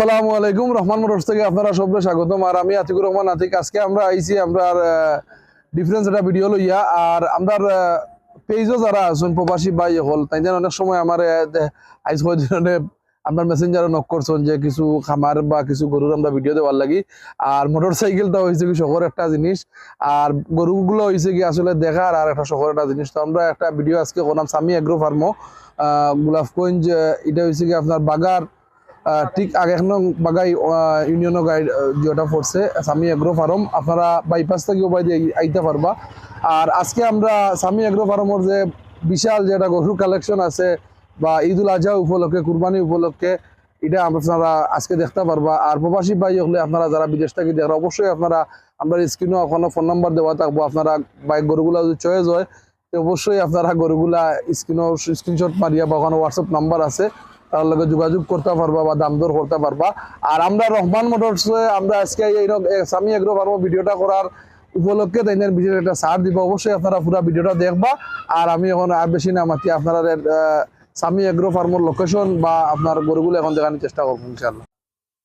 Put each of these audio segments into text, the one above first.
আসসালামু আলাইকুম, রহমান মোটরস থেকে আপনারা সবরে স্বাগতম। আর আমি আতিকুর রহমান, আতিক, আজকে আমরা আইছি, আমরা ডিফারেন্স একটা ভিডিও লইয়া। আর আমরা পেজও যারা আছেন, প্রবাসী ভাই হল, তাই অনেক সময় আমার আইস আপনার মেসেঞ্জারে নক করছেন যে কিছু খামার বা কিছু গরুর আমরা ভিডিও দেওয়ার লাগি। আর মোটর সাইকেলটা হয়েছে কি শহর একটা জিনিস, আর গরুগুলো হয়েছে কি আসলে দেখার, আর একটা শহর একটা জিনিস। তো আমরা একটা ভিডিও আজকে করলাম, সামি এগ্রো ফার্মো গোলাপগঞ্জ এটা হয়েছে কি আপনার বাগার ঠিক আগে এখন বাগাই ইউনিয়ন গাইড যেটা পড়ছে সামি এগ্রো ফার্ম আপনারা বাইপাস থেকে উপায় দিয়ে আইতে পারবা। আর আজকে আমরা সামি এগ্রো ফার্মর যে বিশাল যেটা গরুর কালেকশন আছে, বা ঈদুল আজহা উপলক্ষে, কুরবানি উপলক্ষে, এটা আপনারা আজকে দেখতে পারবা। আর প্রবাসী ভাই হলে আপনারা যারা বিদেশ থেকে দেখরা অবশ্যই আপনারা, আমরা স্ক্রিনে ওখানে ফোন নাম্বার দেওয়া থাকব। আপনারা বাইক গরুগুলা যদি চয়েস হয় অবশ্যই আপনারা গরুগুলা স্ক্রিনও স্ক্রিনশট মারিয়া বা ওখানে হোয়াটসঅ্যাপ নাম্বার আছে। তার লগে যোগাযোগ করতে পারবা বা দাম দর করতে পারবা। আর আমরা রহমান মোটরস আমরা আজকে এই সামি এগ্রো পারব ভিডিওটা করার উপলক্ষে তাই বিশেষ একটা ছাড় দিব। অবশ্যই আপনারা পুরো ভিডিওটা দেখবা। আর আমি এখন আর বেশি না আপনারা সামি এগ্রো ফার্মর লোকেশন বা আপনার গরুগুলো এখন দেখানোর চেষ্টা করব ইনশাল্লাহ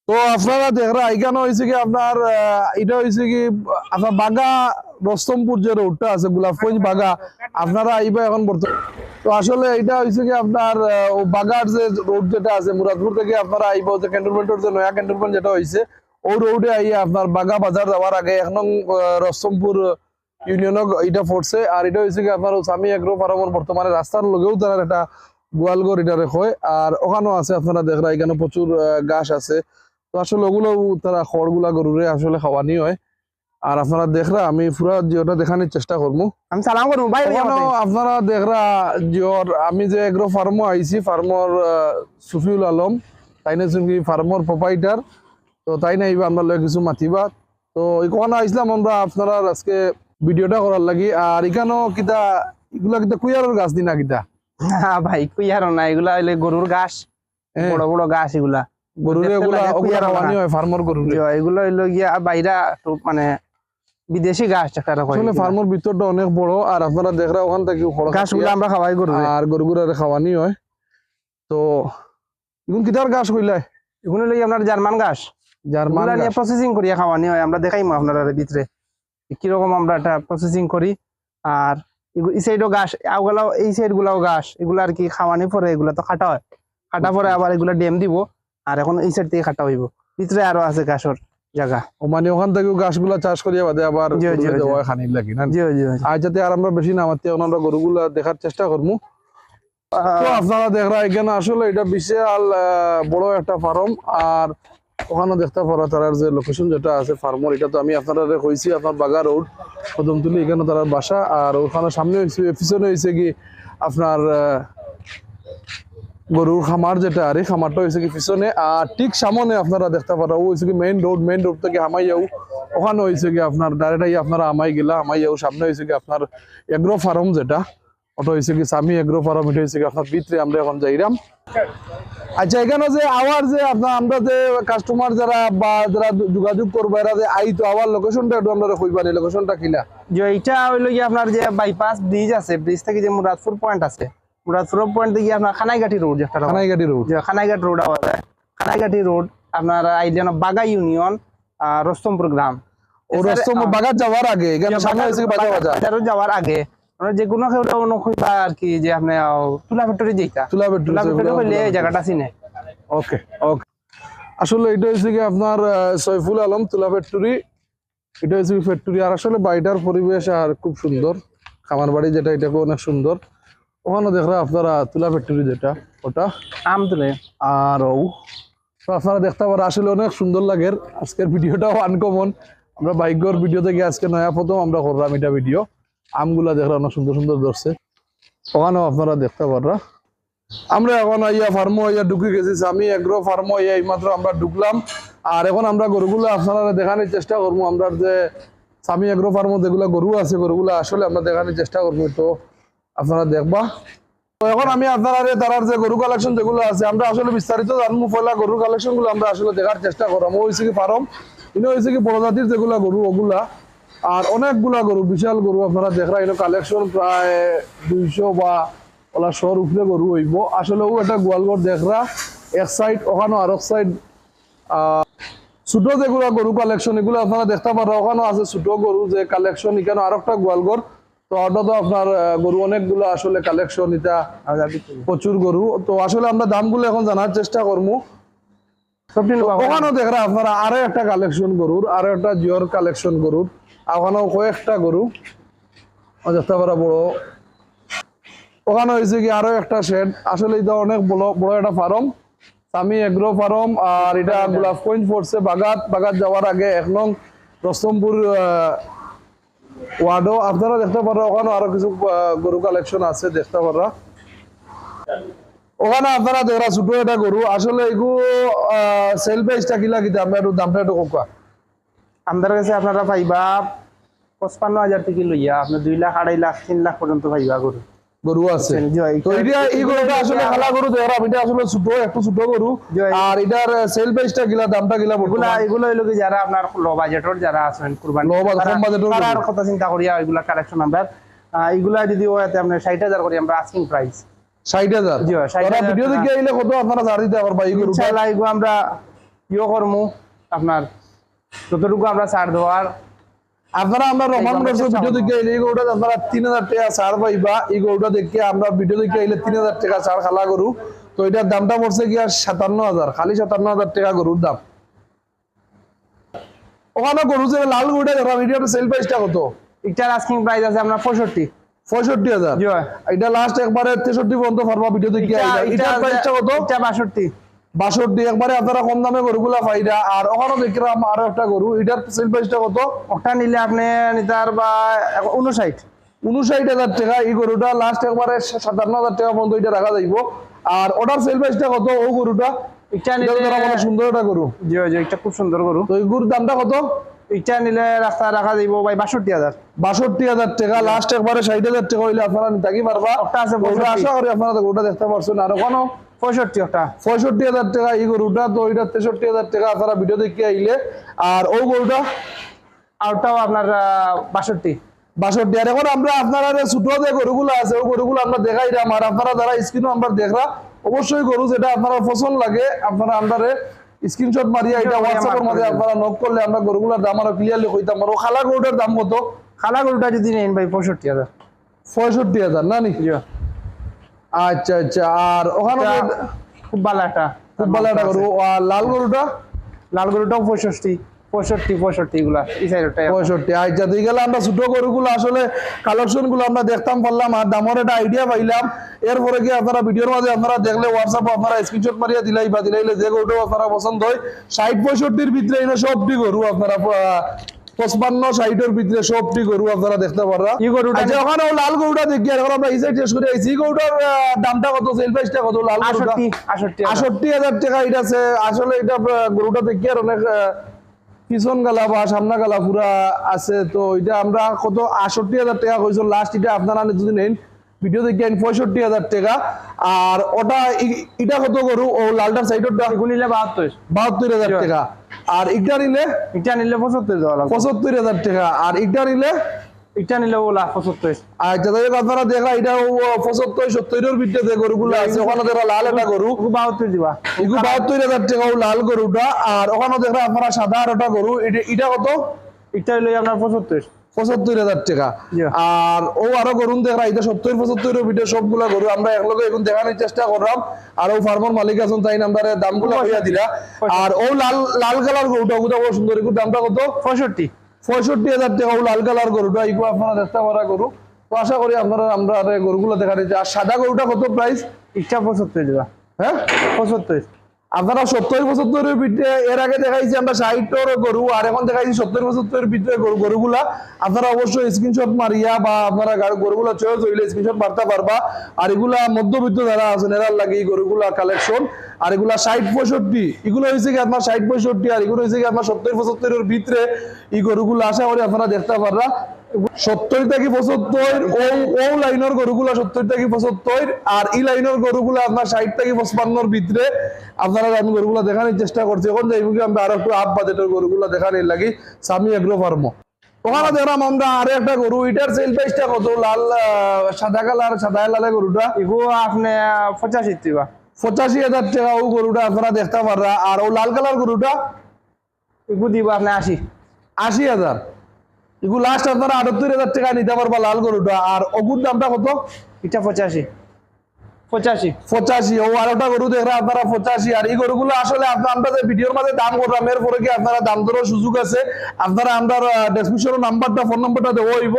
তো আপনারা দেখরা এখানে হয়েছে কি আপনার এটা হয়েছে কি আপনার বাগা রস্তমপুর যে রোডটা আছে গোলাপগঞ্জ বাগা আপনারা আইবা এখন বর্তমান তো আসলে এটা হয়েছে কি আপনার বাগার যে রোড যেটা আছে মুরাদপুর থেকে আপনারা আইবা যে ক্যান্টনমেন্টের যে নয়া ক্যান্টনমেন্ট যেটা হয়েছে ওই রোডে আইয়া আপনার বাগা বাজার যাওয়ার আগে এক নং আহ, রস্তমপুর ইউনিয়ন এটা পড়ছে। আর এটা হয়েছে কি আপনার স্বামী এগ্রো ফার্মর বর্তমানে রাস্তার লগেও তারা একটা গোয়ালঘর এটা রেখে আর ওখানেও আছে আপনারা দেখরা এখানে প্রচুর গাছ আছে। তো আসলে ওগুলো তারা খড়গুলা গরুরে আসলে খাওয়ানি হয়। আর আপনারা দেখরা আমি পুরা জিওটা দেখানোর চেষ্টা করব। আমি সালাম করব ভাই আপনারা দেখরা জিওর আমি যে এগ্রো ফার্মও আইছি ফার্মর সুফিউল আলম তাই না কি ফার্মর প্রোপাইটার তো তাই না এইবার আমরা কিছু মাতিবা। তো ওখানে আইসলাম আমরা আপনারা আজকে ভিডিওটা করার লাগি। আর এখানেও কিতা এগুলা কিতা কুইয়ারের গাছ দিনা কিতা? হ্যাঁ ভাই কুইয়ার না এগুলা গরুর ঘাস হ্যাঁ, বড় বড় ঘাস এগুলা। এগুলা কুইয়ার খাওয়ানি হয় ফার্মর গরুরে জি, এগুলো হইল গিয়া বাইরা মানে বিদেশি ঘাস আসলে ফার্মর ভিতরটা অনেক বড় আর আপনারা দেখরা ওখান থেকে খড় আমরা খাওয়াই গরু আর গরুগুলার খাওয়ানি হয়। তো এগুন কিতার গাছ হইল আপনার জার্মান প্রসেসিং করিয়া খাওয়ানি হয় আমরা দেখাইমু আপনারা ভিতরে কীরকম আমরা এটা প্রসেসিং করি আর এই সাইডও ওগুলাও এই সাইড গুলাও এগুলো আর কি খাওয়ানি পরে এগুলা তো খাটা হয়। খাটা পরে আবার এগুলা ডেম দিব। আর এখন এই সাইড থেকে খাটা হইব। ভিতরে আরও আছে ঘাসর জায়গা। ও মানে ওখান থেকে গাছগুলা চাষ করিয়া বাদে আবার খানির লাগি না? জি জি জি। আর যাতে আর আমরা বেশি নামাতে এখন আমরা গরুগুলা দেখার চেষ্টা করব আপনারা দেখরা এখানে আসলে এটা বিশাল বড় একটা ফার্ম। আর ওখানে দেখতে পারো তার যে লোকেশন যেটা আছে ফার্মর এটা তো আমি আপনারা কইছি আপনার বাগা রোড কদমতুলি এখানে তার বাসা। আর ওখানে সামনে হয়েছে পিছনে হয়েছে কি আপনার গরুর খামার যেটা, আর খামারটা হয়েছে কি পিছনে, আর ঠিক সামনে আপনারা দেখতে পারো হয়েছে কি মেইন রোড মেইন রোড থেকে হামাই যাও ওখানে হয়েছে কি আপনার ডাইরেক্ট আপনারা আমাই গেলা আমাই যাও সামনে হয়েছে কি আপনার এগ্রো ফার্ম যেটা আমরা আপনার যে বাইপাস ব্রিজ আছে ব্রিজ থেকে যে মুরাদপুর পয়েন্ট আছে মুরাদপুর পয়েন্ট থেকে আপনার খানাইঘাটি রোড যেটা রোড খানাইঘাট রোড আওয়া যায়। খানাইঘাটি রোড আপনার বাগা ইউনিয়ন রস্তমপুর গ্রাম। ও রস্তম বাগাত যাওয়ার আগে এখানে সামনে বাজার? যাওয়ার আগে যে কোনো খেলে অনুকূলতা আর কি যে আপনি তুলা ফ্যাক্টরি যেটা তুলা বেড ফ্যাক্টরি হইলে এই জায়গাটা চিনে। ওকে ওকে। আসলে এটা হচ্ছে কি আপনার সৈফুল আলম তুলা ফ্যাক্টরি। এটা হচ্ছে ফ্যাক্টরি। আর আসলে বাড়িটার পরিবেশ আর খুব সুন্দর। খামার বাড়ি যেটা এটাকে অনেক সুন্দর। ওখানে দেখরা আপনারা তুলা ফ্যাক্টরি যেটা ওটা। আম তুলে। আর ও তো আপনারা দেখতে পারেন আসলে অনেক সুন্দর লাগে। আজকের ভিডিওটাও আনকমন আমরা বাইকর ভিডিও থেকে আজকে নয়া প্রথম আমরা করলাম এটা ভিডিও আমগুলা দেখরা অনেক সুন্দর সুন্দর ধরছে। ওখানেও আপনারা দেখতে পাররা। আমরা এখন ইয়া ফার্মো ইয়া ঢুকে গেছি। আমি এগ্রো ফার্মো ইয়া এইমাত্র আমরা ঢুকলাম। আর এখন আমরা গরুগুলো আপনারা দেখানোর চেষ্টা করব। আমরা যে স্বামী এগ্রো ফার্মো যেগুলো গরু আছে গরুগুলো আসলে আমরা দেখানোর চেষ্টা করব। তো আপনারা দেখবা। তো এখন আমি আপনার তারার যে গরু কালেকশন যেগুলো আছে, আমরা আসলে বিস্তারিত জানব পয়লা গরুর কালেকশনগুলো আমরা আসলে দেখার চেষ্টা করলাম হয়েছে কি ফার্ম, ইনো হয়েছে কি বড় জাতির যেগুলা গরু, ওগুলা। আর অনেকগুলা গরু, বিশাল গরু আপনারা দেখরা এগুলো কালেকশন প্রায় দুইশো বা ওলা শহর উপরে গরু হইব। আসলে ও একটা গোয়ালঘর দেখরা, এক সাইড ওখানে আর এক সাইড ছোট যেগুলো গরু কালেকশন এগুলো আপনারা দেখতে পারো। ওখানে আছে ছোট গরু যে কালেকশন এখানে আর একটা গোয়ালঘর। ওটা তো আপনার গরু অনেকগুলো আসলে কালেকশন এটা প্রচুর গরু। তো আসলে আমরা দামগুলো এখন জানার চেষ্টা করব। ওখানেও দেখরা আপনারা আরও একটা কালেকশন গরুর আরও একটা জিওর কালেকশন গরুর ওখানেও কয়েকটা গরু। পারা বড় ওখানে হয়েছে কি আরও একটা শেড আসলে এটা অনেক বড় বড় একটা ফার্ম সামি এগ্রো ফার্ম আর এটা গোলাপ পয়েন্ট পড়ছে বাগাত। বাগাত যাওয়ার আগে এক নং রস্তমপুর ওয়ার্ডও আপনারা দেখতে পারো ওখানে আরও কিছু গরু কালেকশন আছে, দেখতে পারা। ওখানে আপনারা দেখরা ছোট এটা গরু, আসলে এগু সেল প্রাইসটা কিলা কিতা আমরা একটু দামটা একটু কোকা আমাদের কাছে আপনারা পাইবা পঁচপান্ন হাজার থেকে লইয়া আপনি দুই লাখ, আড়াই লাখ, তিন লাখ পর্যন্ত পাইবা গরু। গরু আছে। তো এটা এই গরুটা আসলে খালা গরু দেখরা এটা আসলে ছোট একটু ছোট গরু আর এটার সেল প্রাইসটা কিলা দামটা কিলা এগুলা বর্তমান? এগুলো হইল যারা আপনার লো বাজেটর যারা আছেন কুরবানি। Budget, তারা- কম এর তারার কথা চিন্তা করিয়া এগুলা কালেকশন আমরা এগুলা যদি ওয়াতে ষাট হাজার করি আমরা আস্কিং প্রাইস ষাট হাজার? জি, ষাট ওরা ভিডিও। দেখে আইলে কত আপনারা ছাড় দিতে পারবা এই গরুটা? ইনশাআল্লাহ আমরা ইয়ে করমু? আপনার যতটুকু আমরা ছাড় দেওয়ার আপনারা আমরা রহমান আমরা ভিডিও। দেখে আইলে এই গরুটা আপনারা তিন হাজার টাকা ছাড় পাইবা। এই গরুটা দেখে আমরা ভিডিও দেখে আইলে তিন হাজার টাকা ছাড় খালা গরু। তো এটার দামটা পড়ছে কি আর সাতান্ন হাজার। খালি সাতান্ন হাজার টাকা গরুর দাম। ওখানে গরু যে লাল গরুটা দেখলাম এটার সেল প্রাইসটা কত? এটার আস্কিং প্রাইস আছে আপনার পঁয়ষট্টি। পঁয়ষট্টি হাজার। এটা লাস্ট একবারে তেষট্টি পর্যন্ত পারবা ভিডিও দেখে এটার প্রাইসটা কত? এটা বাষট্টি। বাষট্টি একবারে আপনারা কম দামে গরুগুলা পাইরা আর ওখানে দেখলাম আরও একটা গরু এটার সেল প্রাইসটা কত? ওটা নিলে আপনি নিতার বা উনষাট উনষাট হাজার টাকা এই গরুটা লাস্ট একবারে সাতান্ন হাজার টাকা পর্যন্ত এটা রাখা যাইব। আর ওটার সেল প্রাইসটা কত? ও গরুটা? এটা নিলে সুন্দর একটা গরু। জি জি এটা খুব সুন্দর গরু। তো এই গরুর দামটা কত? এটা নিলে রাস্তা রাখা ভাই বাষট্টি হাজার। বাষট্টি হাজার টাকা লাস্ট একবারে ষাট হাজার টাকা হইলে আপনারা নিতাকি পারবা। ওটা আছে গরুটা 65 আশা করি আপনারা দেখতে পারছেন। আর ওখানেও পঁয়ষট্টি ওটা পঁয়ষট্টি হাজার টাকা এই গরুটা তো এটা তেষট্টি হাজার টাকা আপনারা ভিডিও দেখে আইলে। আর গরুটা আর ওটাও আপনার বাষট্টি। বাষট্টি। আর এখন আমরা আপনারা ছোট যে গরুগুলো আছে ওই গরুগুলো আমরা আর আপনারা যারা স্ক্রিনও আমরা দেখরা অবশ্যই গরু যেটা আপনারা পছন্দ লাগে আপনারা আমরা স্ক্রিনশট মারিয়া এটা হোয়াটসঅ্যাপের মধ্যে আপনারা নক করলে আমরা গরুগুলোর দাম আরও ক্লিয়ারলি কইতাম। আর ও খালা গরুটার দাম কত? খালা গরুটা যদি নেন ভাই পঁয়ষট্টি হাজার। পঁয়ষট্টি হাজার না নি? আচ্ছা আচ্ছা আর ওখানে খুব ভালো একটা খুব ভালো একটা গরু আর লাল গরুটা? লাল গরুটাও পঁয়ষট্টি পঁয়ষট্টি পঁয়ষট্টি এগুলা পঁয়ষট্টি আচ্ছা দিয়ে গেলে আমরা ছোট গরুগুলো আসলে কালেকশনগুলো আমরা দেখতাম পারলাম আর দামের একটা আইডিয়া পাইলাম। এরপরে কি আপনারা ভিডিওর মাঝে আপনারা দেখলে হোয়াটসঅ্যাপে আপনারা স্ক্রিনশট মারিয়া দিলাই বা দিলাইলে যে আপনারা পছন্দ হয় ষাট পঁয়ষট্টির ভিতরে এনে সবটি গরু আপনারা পঁচপান্ন ষাটের ভিতরে সবটি গরু আপনারা দেখতে পাররা। এই গরুটা ওখানে লাল গরুটা দেখি এখন আমরা এই সাইড শেষ করে আইছি গরুটার দামটা কত সেল প্রাইসটা কত লাল আষট্টি আষট্টি হাজার। টাকা এটা আছে। আসলে এটা গরুটা দেখি আর অনেক পিছন গালা বা সামনা গালা পুরা আছে। তো এটা আমরা কত আষট্টি হাজার টাকা কইছো লাস্ট এটা আপনারা যদি নেন। ভিডিও দেখি আইন পঁয়ষট্টি হাজার টাকা। আর ওটা এটা কত গরু ও লালটার সাইডটা বাহাত্তর বাহাত্তর হাজার টাকা। আর ইটা নিলে? ইটা নিলে পঁচাত্তর দেওয়া লাগবে। পঁচাত্তর হাজার টাকা। আর ইটা নিলে? এটা নিলে ওলা পঁচাত্তর। আচ্ছা যাই আপনারা দেখা এটা পঁচাত্তর সত্তরের ভিতরে যে গরুগুলো আছে ওখানে দেখা লাল এটা গরু। ওকে বাহাত্তর দিবা। এগুলো বাহাত্তর হাজার টাকা লাল গরুটা। আর ওখানে দেখা আপনারা সাদা আর ওটা গরু। এটা- এটা কত? এটা হইল আপনার পঁচাত্তর। পঁচাত্তর হাজার টাকা। আর ও আরও গরুন দেখা এটা সত্তর পঁচাত্তরের ভিতরে সবগুলা গরু আমরা একলগে এখন দেখানোর চেষ্টা করলাম। আর ও ফার্মার মালিক আছেন তাই নাম্বার দামগুলো হইয়া দিলা। আর ও লাল লাল কালার গরুটা ওগুলো বড় সুন্দর দামটা কত? পঁয়ষট্টি। পঁয়ষট্টি হাজার টাকা ও লাল কালার গরুটা এগুলো আপনারা দেখতে পারা গরু। তো আশা করি আপনারা আমরা এই গরুগুলো দেখা দিচ্ছি আর সাদা গরুটা কত প্রাইস ইচ্ছা পঁচাত্তর হ্যাঁ? পঁচাত্তর। আপনারা সত্তর পঁচাত্তরের ভিতরে এর আগে দেখাইছি আমরা ষাটর গরু, আর এখন দেখাইছি সত্তর পঁচাত্তরের ভিতরে গরু গরুগুলা। আপনারা অবশ্যই স্ক্রিনশট মারিয়া বা আপনারা গরুগুলা চয়েস হইলে স্ক্রিনশট মারতে পারবা। আর এগুলা মধ্যবিত্ত যারা আছেন, এরা লাগে গরুগুলা কালেকশন আর এগুলা ষাট পঁয়ষট্টি, এগুলো হয়েছে কি আপনার ষাট পঁয়ষট্টি, আর এগুলো হয়েছে কি আপনার সত্তর পঁচাত্তরের ভিতরে এই গরুগুলো আশা করি আপনারা দেখতে পাররা সত্তর থেকে পঁচাত্তর ও ও লাইনের গরুগুলা সত্তর থেকে পঁচাত্তর আর ই লাইনের গরুগুলা আপনার ষাট থেকে পঁচপান্নর ভিতরে আপনারা আমি গরুগুলা দেখানোর চেষ্টা করছি এখন যাইব কি আমরা আরও একটু আপ বাজেটের গরুগুলা দেখানোর লাগি সামি এগ্রো ফার্ম ওখানে দেখলাম আমরা আরও একটা গরু এটার সেল প্রাইসটা কত? লাল সাদা কালার সাদা লালে গরুটা? এগুলো আপনি পঁচাশি দিবা। পঁচাশি হাজার টাকা ও গরুটা আপনারা দেখতে পাররা আর ও লাল কালার গরুটা? এগুলো দিব আপনি আশি। আশি হাজার। এগুলো লাস্ট আপনারা আটাত্তর হাজার টাকা নিতে পারবা লাল গরুটা। আর ওগুর দামটা কত? এটা পঁচাশি। পঁচাশি। পঁচাশি। ও আরোটা গরু দেখরা আপনারা পঁচাশি। আর এই গরুগুলো আসলে আপনার আমরা যে ভিডিওর মাঝে দাম করলাম এর পরে কি আপনারা দাম দরের সুযোগ আছে? আপনারা আমরা ডেসক্রিপশনের নাম্বারটা ফোন নাম্বারটা দেবো হইব।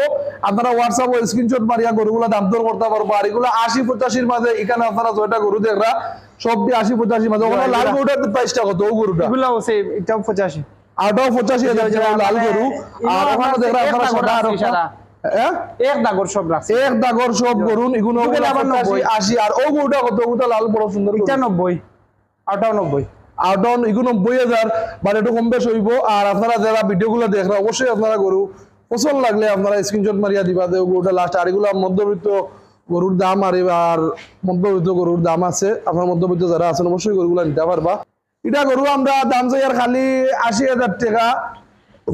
আপনারা হোয়াটসঅ্যাপ ও স্ক্রিনশট মারিয়া গরুগুলো দাম দর করতে পারব। আর এগুলো আশি পঁচাশির মাঝে এখানে আপনারা ছয়টা গরু দেখরা সবটি আশি পঁচাশির মাঝে। ওখানে লাল গরুটার প্রাইসটা কত? ও গরুটা? এগুলো সেম এটাও পঁচাশি। আটাও পঁচাশি হাজার টাকা লাল গরু আর ওখানে আপনারা সাদা আর হ্যাঁ? এক দাগর সব রাখছে এক দাগর সব এগুলো পঁচাশি, নব্বই। আশি আর ও গরুটা কত? ওটা লাল বড় সুন্দর গরু। এটা নব্বই আটাও নব্বই আউটডাউন এগুলো নব্বই হাজার বা একটু কম বেশ হইব। আর আপনারা যারা ভিডিও গুলো দেখরা অবশ্যই আপনারা গরু পছন্দ লাগলে আপনারা স্ক্রিনশট মারিয়া দিবা যে গরুটা লাস্ট আর এগুলো মধ্যবিত্ত গরুর দাম আর এবার মধ্যবিত্ত গরুর দাম আছে। আপনার মধ্যবিত্ত যারা আছেন অবশ্যই গরুগুলো নিতে পারবা। এটা গরু আমরা দাম চাই আর খালি আশি হাজার টাকা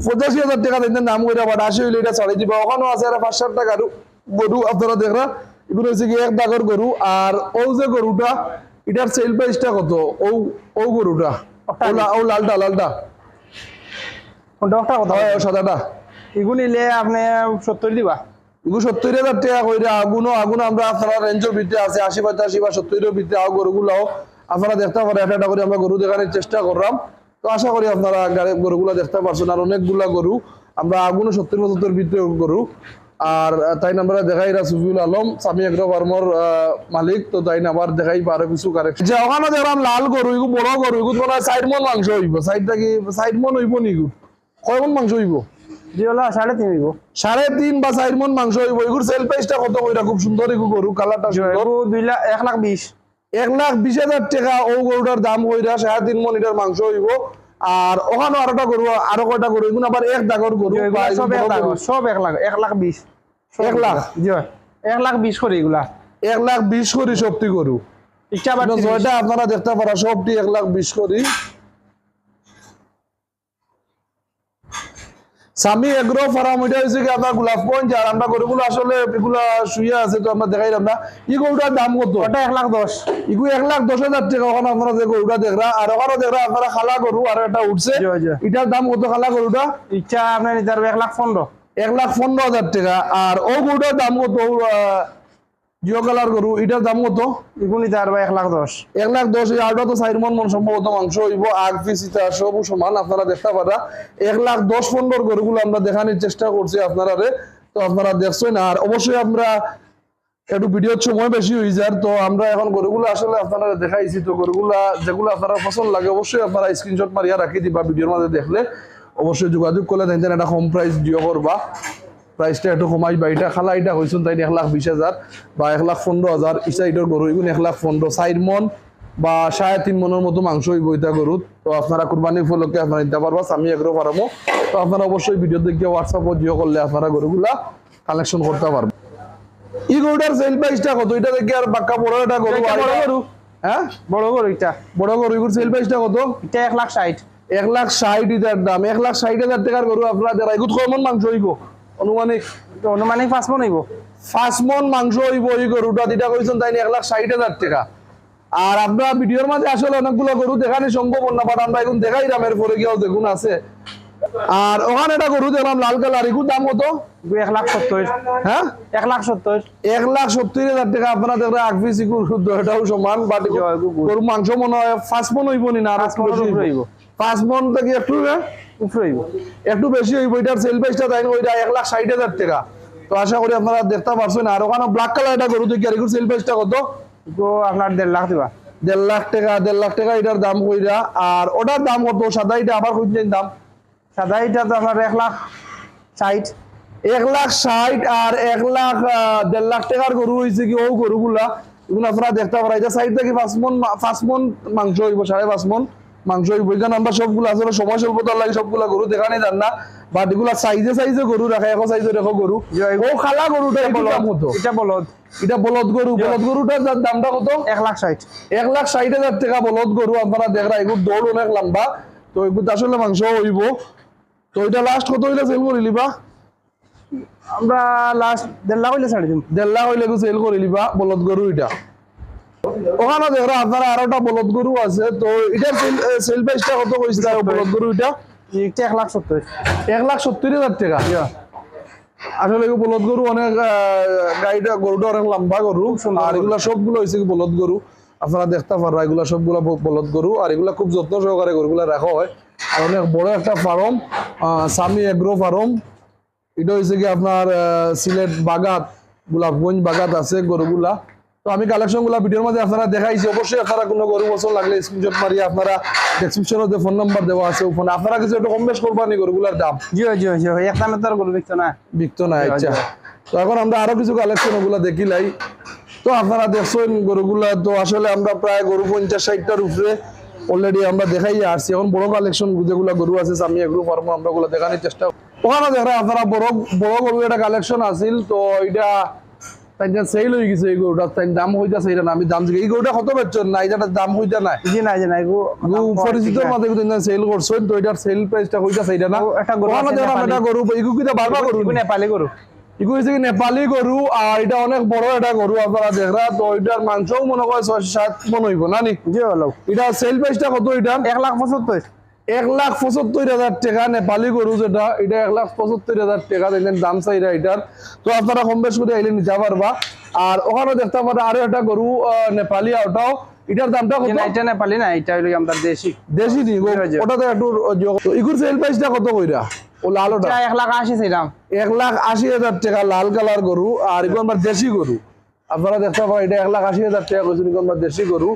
পঁচাশি হাজার টাকা দিন দাম করে বাট আশি হইলে এটা ছাড়ি দিবা। ওখানেও আছে আর পাঁচ সাত টাকা গরু আপনারা দেখরা এগুলো হচ্ছে কি এক দাগর গরু আর ও যে গরুটা এটার সেল প্রাইসটা কত? ও ও গরুটা ও লালটা লালটা। কোনটা কথা হয় ও সাদাটা। এগুলো নিলে আপনি সত্তর দিবা। এগুলো সত্তর হাজার টাকা করে আগুনও আগুন আমরা আপনারা রেঞ্জের ভিতরে আছে আশি পঁচাশি বা সত্তরের ভিতরে আও গরুগুলাও আপনারা দেখতে পারেন একটা একটা করে আমরা গরু দেখানোর চেষ্টা করলাম। তো আশা করি আপনারা গাড়ি- গরুগুলা দেখতে পারছেন আর অনেকগুলা গরু। আমরা আগুনও সত্তর পঁচাত্তর ভিতরে গরু। আর তাই আমরা দেখাই সুফিউল আলম স্বামী এগ্রো ফার্মর মালিক। তো তাই না আবার দেখাই পারে কিছু কারেক্ট যে ওখানে দেখলাম লাল গরু এগু বড় গরু মনে হয় সাইড মন মাংস হইব। সাইডটা কি সাইড মন হইব নি এগুলো? কয় মন মাংস হইব? সাড়ে তিন সাড়ে তিন বা চার মন মাংস হইব। এগুর সেল প্রাইসটা কত কইরা? খুব সুন্দর এগু গরু কালারটা দুই লাখ এক লাখ বিশ। এক লাখ বিশ হাজার টাকা ও গরুটার দাম কইরা সাড়ে তিন মন লিটার মাংস হইব। আর ওখানে আরোটা গরু আরও কয়টা গরু এগুলো আবার এক দাগর গরু সব এক লাখ সব এক লাখ এক লাখ বিশ। এক লাখ? জি এক লাখ বিশ করে এগুলা। এক লাখ বিশ করি সবটি গরু। ইচ্ছা আপনারা দেখতে পারা সবটি এক লাখ বিশ করি। স্বামী এগ্রো ফার্ম এটা হয়েছে কি আপনার গোলাপ পয়েন্ট আর আমরা গরুগুলো আসলে এগুলা শুয়ে আছে তো আমরা দেখাই না। ই গরুটার দাম কত? ওটা এক লাখ দশ। ইগু এক লাখ দশ হাজার টাকা ওখানে আপনারা যে গরুটা দেখরা আর ওখানে দেখরা আপনারা খালা গরু আর এটা উঠছে। এটার দাম কত খালা গরুটা ইচ্ছা আপনার এক লাখ পনেরো এক লাখ পনেরো হাজার টাকা। আর ও গরুটার দাম কত? জিও কালার গরু এটার দাম কত? এগুলো পারবে এক লাখ দশ। এক লাখ দশ আটটা তো চার মন মন সম্ভবত মাংস হইব আগ পিস সব সমান আপনারা দেখতে পারা। এক লাখ দশ পনেরো গরুগুলো আমরা দেখানোর চেষ্টা করছি আপনারা রে। তো আপনারা দেখছেন আর অবশ্যই আমরা একটু ভিডিওর সময় বেশি হয়ে যায় তো আমরা এখন গরুগুলো আসলে আপনারা দেখাইছি তো গরুগুলা যেগুলো আপনারা পছন্দ লাগে অবশ্যই আপনারা স্ক্রিনশট মারিয়া রাখি দিবা ভিডিওর মাঝে দেখলে। অবশ্যই যোগাযোগ করলে তাই একটা কম প্রাইস দিও করবা। প্রাইসটা একটু কমাই বা এটা খালা এটা হয়েছেন তাই এক লাখ বিশ হাজার বা এক লাখ পনেরো হাজার ইসা এটার গরু এগুলো এক লাখ পনেরো? চার মন বা সাড়ে তিন মনের মতো মাংস হইব এটা গরুত তো আপনারা কুরবানি উপলক্ষে আপনারা নিতে পারবা আমি এগ্রো পারব তো আপনারা অবশ্যই ভিডিও দেখে হোয়াটসঅ্যাপ জিও করলে আপনারা গরুগুলা কালেকশন করতে পারবেন এই গরুটার সেল প্রাইসটা কত? এটা দেখে আর বাক্কা বড় এটা গরু। হ্যাঁ বড় গরু এটা বড় গরু এগুলোর সেল প্রাইসটা কত? এটা এক লাখ ষাট এক লাখ ষাট হাজার দাম। এক লাখ ষাট হাজার টাকার গরু আপনারা এগুলো কমন মাংস হইব। অনুমানিক অনুমানিক পাঁচ মন হইব। পাঁচ মন মাংস হইব এই গরুটা কইছেন তাই এক লাখ ষাট হাজার টাকা। আর আমরা ভিডিওর মাঝে আসলে অনেকগুলো গরু দেখানি সম্ভব না বাট আমরা এখন দেখাই দামের পরে গিয়েও দেখুন আছে। আর ওখানে একটা গরু দেখলাম লাল কালার এগুলো দাম কত? এক লাখ সত্তর। হ্যাঁ? এক লাখ সত্তর। এক লাখ সত্তর হাজার টাকা আপনারা দেখলে আগ পিস এটাও সমান বাট গরু মাংস মনে হয় পাঁচ মন হইব নি আর পাঁচ মন থেকে একটু? উপরে একটু বেশি হইব এটার সেল প্রাইসটা তাই ওইটা এক লাখ ষাট হাজার টাকা। তো আশা করি আপনারা দেখতে পারছেন। আর ওখানে ব্ল্যাক কালার একটা গরু দেখি আর সেল প্রাইসটা কত? আপনার দেড় লাখ দিবা। দেড় লাখ টাকা দেড় লাখ টাকা এটার দাম কইরা। আর ওটার দাম কত? সাদা এটা আবার খুঁজছেন দাম। সাদা এটা তো আপনার এক লাখ ষাট। এক লাখ ষাট আর এক লাখ দেড় লাখ টাকার গরু হয়েছে কি ও গরুগুলা। এগুলো আপনারা দেখতে পারা এটা সাইড থেকে পাঁচ মন পাঁচ মন মাংস হইব সাড়ে পাঁচ মন। মাংস হইব এখানে আমরা সবগুলো আসলে সময় স্বল্পতার লাগে সবগুলা গরু দেখানি যান না। বাট এগুলা সাইজে সাইজে গরু রাখে এখন সাইজে রেখো গরু। ও খালা গরুটা দাম কত এটা বলদ। এটা বলদ গরু বলদ গরুটার দামটা কত? এক লাখ ষাট। এক লাখ ষাট হাজার টাকা বলদ গরু আপনারা দেখরা এগুলো দৌড় অনেক লম্বা। তো এগুলো আসলে মাংস হইব। তো এটা লাস্ট কত হইলে সেল করিলি বা? আমরা লাস্ট দেড় লাখ হইলে ছাড়ি দিম। দেড় লাখ হইলে সেল করিলি বা বলদ গরু এটা। ওখানে দেখরা আপনারা আরোটা বলদ গরু আছে তো এটার সেল প্রাইসটা কত কইছিল বলদ গরু এটা? এটা এক লাখ সত্তর। এক লাখ সত্তর হাজার টাকা? আসলে বলদ গরু অনেক গাড়িটা গরুটা অনেক লম্বা গরু আর এগুলা সবগুলো হয়েছে কি বলদ গরু? আপনারা দেখতে পারা এগুলা সবগুলা বলদ গরু আর এগুলা খুব যত্ন সহকারে গরুগুলা রাখা হয়। আর অনেক বড় একটা ফার্ম সামি এগ্রো ফার্ম। এটা হয়েছে কি আপনার সিলেট বাগাত গোলাপগঞ্জ বাগাত আছে গরুগুলা। তো আমি কালেকশনগুলা ভিডিওর মধ্যে আপনারা দেখাইছি। অবশ্যই আপনারা কোনো গরু বছর লাগলে স্ক্রিনশট মারিয়ে আপনারা ডেসক্রিপশনে যে ফোন নাম্বার দেওয়া আছে ফোনে আপনারা কিছু একটু কম বেশ করবানি গরুগুলার দাম? জিও জিও জিও এক দামে তো গরু বিকতো না। বিকতো না আচ্ছা। তো এখন আমরা আরও কিছু কালেকশন ওগুলা দেখিলাই তো আপনারা দেখছেন গরুগুলা তো আসলে আমরা প্রায় গরু পঞ্চাশ ষাটটার উপরে অলরেডি আমরা দেখাই আসছি। এখন বড় কালেকশন যেগুলা গরু আছে আমি এগুলো ফার্ম আমরা ওগুলো দেখানোর চেষ্টা। ওখানে দেখা আপনারা বড় বড় গরু একটা কালেকশন আছিল। তো এটা তাই সেল হয়ে গেছে এই গরুটা তাই দাম হইতাছে এটা আমি দাম এই গরুটা কত বেচছেন? না এটার দাম হইতা নাই। জি না জি না এগু পরিচিত মাঝে সেল করছেন তো এটার সেল প্রাইসটা হইতাছে এটা না? একটা গরু। একটা গরু এগুলো কিটা বারবার গরু নেপালি গরু। এগুলো হচ্ছে কি নেপালি গরু আর এটা অনেক বড় একটা গরু আপনারা দেখরা তো এটার মাংসও মনে করে ছয় সাত মন হইব না নি? জি এটা সেল প্রাইসটা কত এটা? এক লাখ পঁচাত্তর। এক লাখ পঁচাত্তর হাজার টাকা নেপালি গরু যেটা এটা এক লাখ পঁচাত্তর হাজার টাকা দেখলেন দাম চাইরা এটার। তো আপনারা কম বেশ করে আইলে নিতে পারবা। আর ওখানে দেখতে পারা আরও একটা গরু নেপালি ওটাও এটার দামটা জি কত? না এটা নেপালি না এটা হলো আমরা দেশি। দেশি নি গো। জি, জি। ওটাতে একটু ইগুর সেল প্রাইসটা কত কইরা? ও লাল ওটা? এক লাখ আশি ছিলাম এক লাখ আশি হাজার টাকা লাল কালার গরু আর এগুলো আমার দেশি গরু। আপনারা দেখতে পারেন এটা এক লাখ আশি হাজার টাকা কইছেন এগুলো আমার দেশি গরু।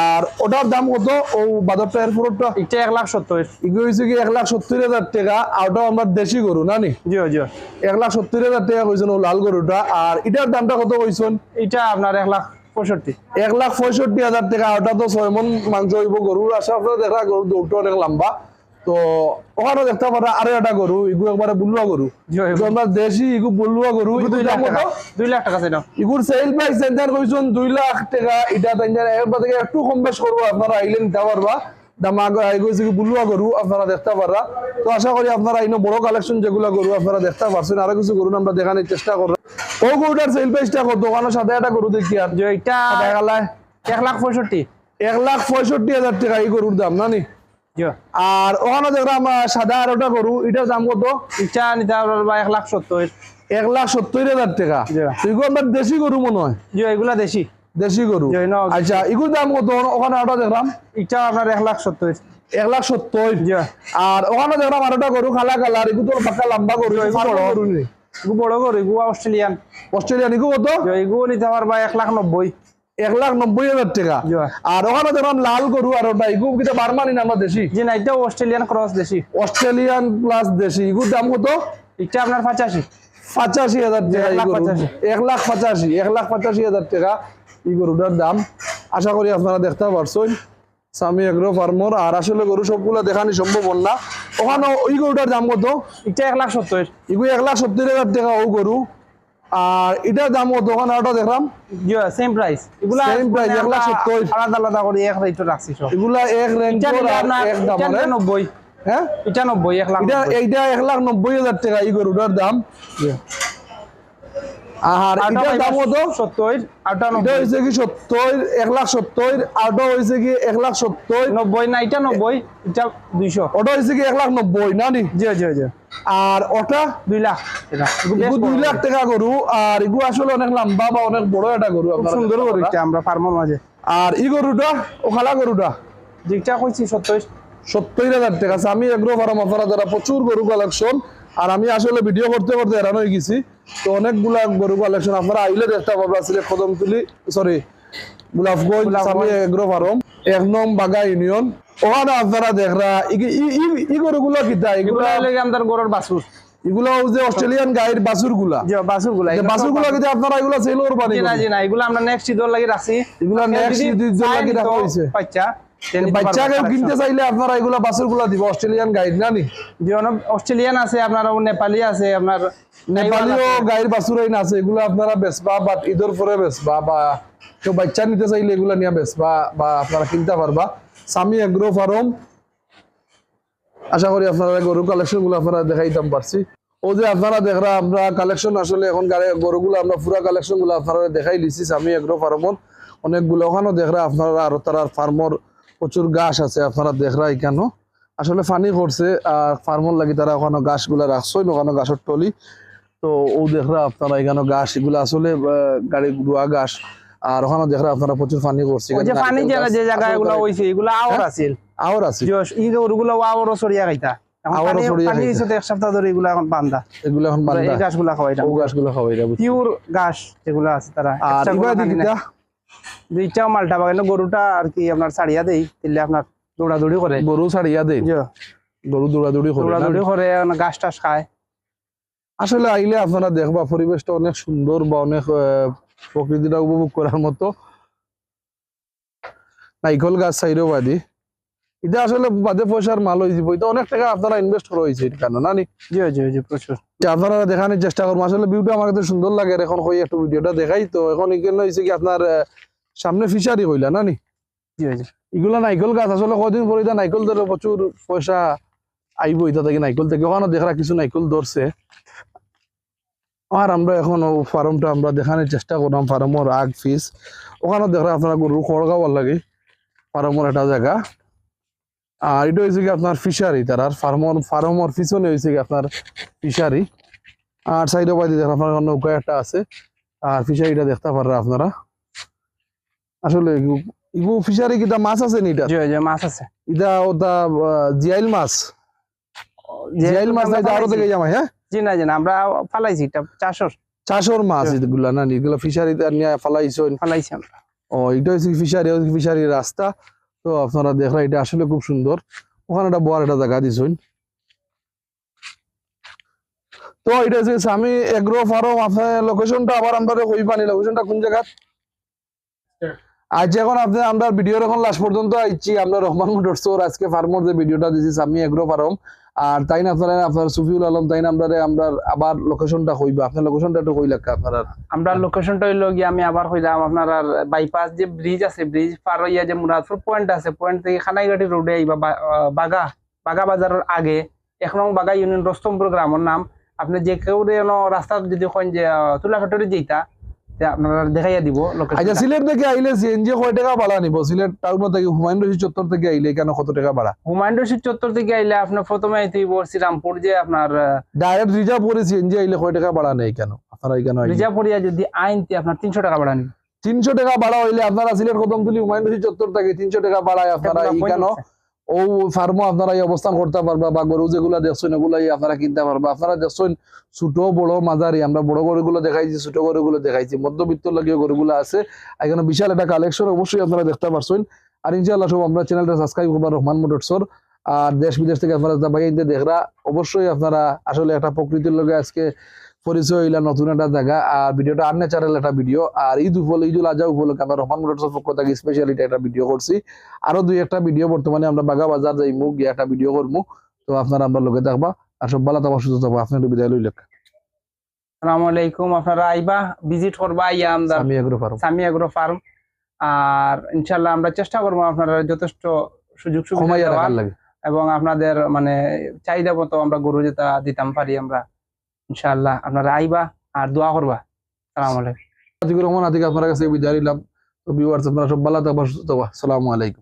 আর ওটার দাম কত? ও বাজারটা এয়ারপোর্টটা এটা এক লাখ সত্তর। এগুলো হচ্ছে কি এক লাখ সত্তর হাজার টাকা আর ওটাও আমার দেশি গরু না নি? জিও জিও এক লাখ সত্তর হাজার টাকা কইছেন ও লাল গরুটা আর এটার দামটা কত কইছেন? এটা আপনার এক লাখ পঁয়ষট্টি। এক লাখ পঁয়ষট্টি হাজার টাকা ওটা তো ছয় মন মাংস হইব গরুর আশা আপনারা দেখা গরু দৌড়টা অনেক লম্বা। তো ওখানে দেখতে পারা আরও একটা গরু এগুলো একবারে বুলুয়া গরু। আমরা দেশি এগুলো বুলুয়া গরু দুই লাখ টাকা কত? দুই লাখ টাকা ছিলাম ইগুর সেল প্রাইস সেন্টার কইছুন দুই লাখ টাকা এটা তাইজার এরপর থেকে একটু কম বেশ করব আপনারা আইলে নিতে পারবা। বুলুয়া গরু আপনারা দেখতে পারবা। তো আশা করি আপনারা ইনো বড় কালেকশন যেগুলো গরু আপনারা দেখতে পারছেন আরও কিছু গরু আমরা দেখানোর চেষ্টা করব। ও গরুটার সেল প্রাইসটা কত? ওখানে সাথে একটা গরু দেখি আর। এক লাখ। পঁয়ষট্টি। এক লাখ পঁয়ষট্টি হাজার টাকা এই গরুর দাম না আর ওখানে দেখলাম সাদা আর ওটা গরু এটার দাম কত? এটা নিতে পারবা এক লাখ সত্তর এক লাখ সত্তর হাজার টাকা। এগুলো আমার দেশি গরু মনে হয়। এগুলা দেশি। দেশি গরু আচ্ছা এগুলোর দাম কত? ওখানে ওটা দেখলাম। এটা আপনার এক লাখ সত্তর এক লাখ সত্তর আর ওখানে দেখলাম আরোটা গরু খালা কালার এগুলো তো পাক্কা লম্বা গরু এগুলো গরু বড় গরু এগু অস্ট্রেলিয়ান অস্ট্রেলিয়ান এগুলো কত? জিও এগু নিতে পারবা এক লাখ নব্বই এক লাখ নব্বই হাজার টাকা। আর ওখানে দেখলাম লাল গরু আর ওটা এগুলো কিন্তু বারমানি না আমরা দেশি? জি না এটাও অস্ট্রেলিয়ান ক্রস দেশি। অস্ট্রেলিয়ান প্লাস দেশি। এগুলোর দাম কত? এটা আপনার পঁচাশি। পঁচাশি হাজার টাকা এক লাখ। পঁচাশি। এক লাখ পঁচাশি হাজার টাকা এই গরুটার দাম। আশা করি আপনারা দেখতে পারছেন। স্বামী এগ্রো ফার্মর আর আসলে গরু সবগুলো দেখানি সম্ভব না। ওখানে ওই গরুটার দাম কত? এটা এক লাখ সত্তর। এগুলো এক লাখ সত্তর হাজার টাকা ও গরু। আর এটার দাম ওখানে ওটা দেখলাম। সেম প্রাইস এগুলা সেম প্রাইস এক লাখ আলাদা আলাদা করে এক রেট রাখছি সব। এগুলা এক এটা আপনার এক দাম নিলে নব্বই হ্যাঁ? এটা নব্বই এক লাখ এটা। এইটা এক লাখ নব্বই হাজার টাকা এই গরুটার দাম। আর আরটা দাম পাইবা সত্তর এটা হয়েছে কি সত্তর এক লাখ সত্তর আরটা হয়েছে কি এক লাখ সত্তর? নব্বই না এটা নব্বই এটা দুইশো। ওটা হয়েছে কি এক লাখ নব্বই না নি? জিও জিও জিও আর ওটা দুই লাখ দুই লাখ টাকা গরু আর এগু আসলে অনেক লম্বা বা অনেক বড় একটা গরু সুন্দর গরু আমরা ফার্মের মাঝে। আর এই গরুটা গরুটা? যেটা কইছি সত্তর। সত্তর হাজার টাকা আমি এগ্রো ফার্ম আপনারা যারা প্রচুর গরু কালেকশন আর আমি আসলে ভিডিও করতে করতে এরান হয়ে গেছি। তো অনেকগুলা গরু কালেকশন আপনারা আইলে দেখতে পাবো আসলে Kadamtuli sorry Golapganj Golapganj. Agro farm এক নং বাগা ইউনিয়ন ওখানে আপনারা দেখরা ই- ই- ই- ই গরুগুলো কিতা? এগুলা এগুলা আমাদের গরুর বাছুর। এগুলো যে অস্ট্রেলিয়ানগুলা গুলা কিন্তু আপনারা এগুলো সেল করবানি জি না জি না এগুলা আমরা নেক্সট ঈদর লাগি রাখছি। এগুলা next যদি লাগি রাখা নিতে হয়েছে। বাচ্চা কেউ collection। কিনতে চাইলে আপনারা এগুলা বাছুরগুলা দিব অস্ট্রেলিয়ান গাইড না জি অনেক অস্ট্রেলিয়ান আছে আপনার নেপালি আছে আপনার নেপালিও গাইর বাছুর আইন আছে এগুলো আপনারা বেচবা বাট ঈদের পরে বেচবা বা কেউ বাচ্চা নিতে চাইলে এগুলা নিয়ে বেচবা বা আপনারা কিনতে পারবা। সামি এগ্রো ফার্ম আশা করি আপনারা গরু কালেকশনগুলো আপনারা দেখাইতাম পারছি। ও যে আপনারা দেখরা আমরা কালেকশন আসলে এখন গাড়ি গরুগুলো আমরা পুরা কালেকশনগুলো আপনারা দেখাই সামি এগ্রো অনেকগুলো ওখানেও দেখরা আপনারা আরও তারা ফার্মর প্রচুর গাছ আছে আপনারা দেখরা এখানেও আসলে ফানি করছে আর ফার্মর লাগি তারা ওখানে গাছগুলা রাখছই ওখানে গাছের টলি। তো ও দেখরা আপনারা এখানে গাছ এগুলো আসলে গাড়ি রুয়া গাছ আর ওখানে দেখরা আপনারা প্রচুর ফানি করছে। ওই যে জায়গা যে হইছে এগুলো আওর? আছিল। আওর আছে যে সরিয়া গাছগুলা খাওয়াই পিওর যেগুলো আছে তারা দুইটা মালটা বাগানে গরুটা আর কি আপনার ছাড়িয়া দেই দিলে আপনার দৌড়াদৌড়ি করে। গরু ছাড়িয়া যে গরু দৌড়াদৌড়ি করে? দৌড়াদৌড়ি করে এখন ঘাস টাস খায়। আসলে আইলে আপনারা দেখবা পরিবেশটা অনেক সুন্দর বা অনেক প্রকৃতিটা উপভোগ করার মতো। নাইকল গাছ সাইডও বাদি। এটা আসলে বাদে পয়সার মাল হয়ে যাব এটা অনেক টাকা আপনারা ইনভেস্ট করা হয়েছে কেন না নি? জি জি জি প্রচুর। আপনারা দেখানোর চেষ্টা করব। আসলে ভিউটা আমার কাছে সুন্দর লাগে এখন হই একটু ভিডিওটা দেখাই তো এখন এখানে হয়েছে কি আপনার সামনে ফিশারি হইলা না নি? এগুলা নাইকল গাছ, আসলে কদিন পরে এটা নাইকল ধরে প্রচুর পয়সা আইব এটা থেকে নাইকল থেকে। ওখানে দেখা কিছু নাইকল ধরছে। আর আমরা এখন ফার্মটা আমরা দেখানোর চেষ্টা করলাম, ফার্মর আগ ফিস। ওখানে দেখা আপনারা গরু খড়গাওয়ার লাগে, ফার্মর একটা জায়গা। আর এটা হয়েছে কি আপনার ফিশারি, তার আর ফার্মর ফার্মর পিছনে হয়েছে কি আপনার ফিশারি। আর সাইডে বাইরে দেখা আপনার নৌকা একটা আছে। আর ফিশারিটা দেখতে পারেন আপনারা। আসলে ইগু ফিশারি কিটা মাছ আছে নি এটা? জি জি মাছ আছে। এটা ওটা জিয়াইল মাছ। জিয়াইল মাছ না এটা আরও থেকে জামাই হ্যাঁ? জি না জি না আমরা ফালাইছি এটা চাষর। চাষর মাছ এগুলা না এগুলা ফিশারি নিয়ে ফালাইছো ফালাইছি আমরা। ও এটা হচ্ছে ফিশারি ফিশারি রাস্তা। তো আপনারা দেখরা এটা আসলে খুব সুন্দর। ওখানে একটা বড় একটা জায়গা দিছুন। তো এটা হচ্ছে স্বামী এগ্রো ফার্ম আপনার লোকেশনটা আবার আমরা কই পানি লোকেশনটা কোন জায়গা আজ এখন আপনি আমরা ভিডিওর এখন লাস্ট পর্যন্ত আইছি। আমরা রহমান মোটরস আজকে ফার্মর যে ভিডিওটা দিছি স্বামী এগ্রো ফার্ম আর তাই না আপনারা আপনার সুফিউল আলম তাই না আমরা আমরা আবার লোকেশনটা কইবা আপনার লোকেশনটা একটু কই লাগা আপনার? আমরা লোকেশনটা হইল গিয়ে আমি আবার কইলাম আপনার বাইপাস যে ব্রিজ আছে ব্রিজ পার হইয়া যে মুরাদপুর পয়েন্ট আছে পয়েন্ট থেকে খানাইঘাটি রোডে আইবা বাগা। বাগা বাজারের আগে। এক নং বাগা ইউনিয়ন রস্তমপুর গ্রামের নাম। আপনি যে কেউ রাস্তা যদি কইন যে আহ, তুলা ফ্যাক্টরি যেটা তে আপনারা দেখাইয়া দিব আচ্ছা সিলেট থেকে আইলে সিএনজি কয় টাকা ভাড়া নিব? সিলেট টাউন থেকে হুমায়ুন রশিদ চত্বর থেকে আইলে কেন কত টাকা ভাড়া? হুমায়ুন রশিদ চত্বর থেকে আইলে আপনার প্রথমে আইতে হইব শ্রীরামপুর যে আপনার ডাইরেক্ট রিজার্ভ করে সিএনজি আইলে কয় টাকা ভাড়া নেই কেন? আপনারা এখানে রিজার্ভ করিয়া যদি আইনতে আপনার তিনশো টাকা ভাড়া নিবে তিনশো টাকা ভাড়া হইলে আপনারা সিলেট কদমতলি হুমায়ুন রশিদ চত্বর থেকে তিনশো টাকা ভাড়ায় আপনারা এখানে ও আপনারা এই অবস্থান করতে পারবা বা গরু যেগুলা দেখছেন আপনারা কিনতে পারবা। আপনারা দেখছেন ছোট, বড়, মাঝারি, আমরা বড় গরুগুলো দেখাইছি, ছোট গরুগুলো দেখাইছি মধ্যবিত্ত লাগিয়ে গরুগুলো আছে। এখানে বিশাল একটা কালেকশন অবশ্যই আপনারা দেখতে পারছেন। আর ইনশাআল্লাহ সব আমরা চ্যানেলটা সাবস্ক্রাইব করবা, রহমান মোটরসর আর দেশ বিদেশ থেকে আপনারা দেখরা, অবশ্যই আপনারা আসলে একটা প্রকৃতির লগে আজকে পরিচয় হইলা নতুন একটা জায়গা আর ভিডিওটা আনন্যাচারাল একটা ভিডিও আর ঈদ উপলক্ষে ঈদুল আজহা উপলক্ষে আমরা রহমান মোটরসের পক্ষ থেকে স্পেশালিটি একটা ভিডিও করছি। আরও দুই একটা ভিডিও বর্তমানে আমরা বাগা বাজার যাইমু গিয়ে একটা ভিডিও করব তো আপনারা আমরা লোকে দেখবা আর সব ভালো থাকবা সুস্থ থাকবা। আপনার বিদায় লইল আসসালামু আলাইকুম আপনারা আইবা ভিজিট করবা আইয়া আমরা আমি এগুলো পারব সামি এগ্রো ফার্ম আর ইনশাল্লাহ আমরা চেষ্টা করব আপনারা যথেষ্ট সুযোগ সুবিধা দেওয়ার এবং আপনাদের মানে চাহিদা মতো আমরা গরু যেটা দিতাম পারি আমরা। ইনশাল্লাহ আপনারা আইবা আর দোয়া করবা। সালাম আলাইকুম। আতিকুর রহমান আদিকে আপনার কাছে বিদায় নিলাম। তো ভিউয়ার্স আপনারা সব ভালো থাকবা সুস্থ থাকবা সালামু আলাইকুম।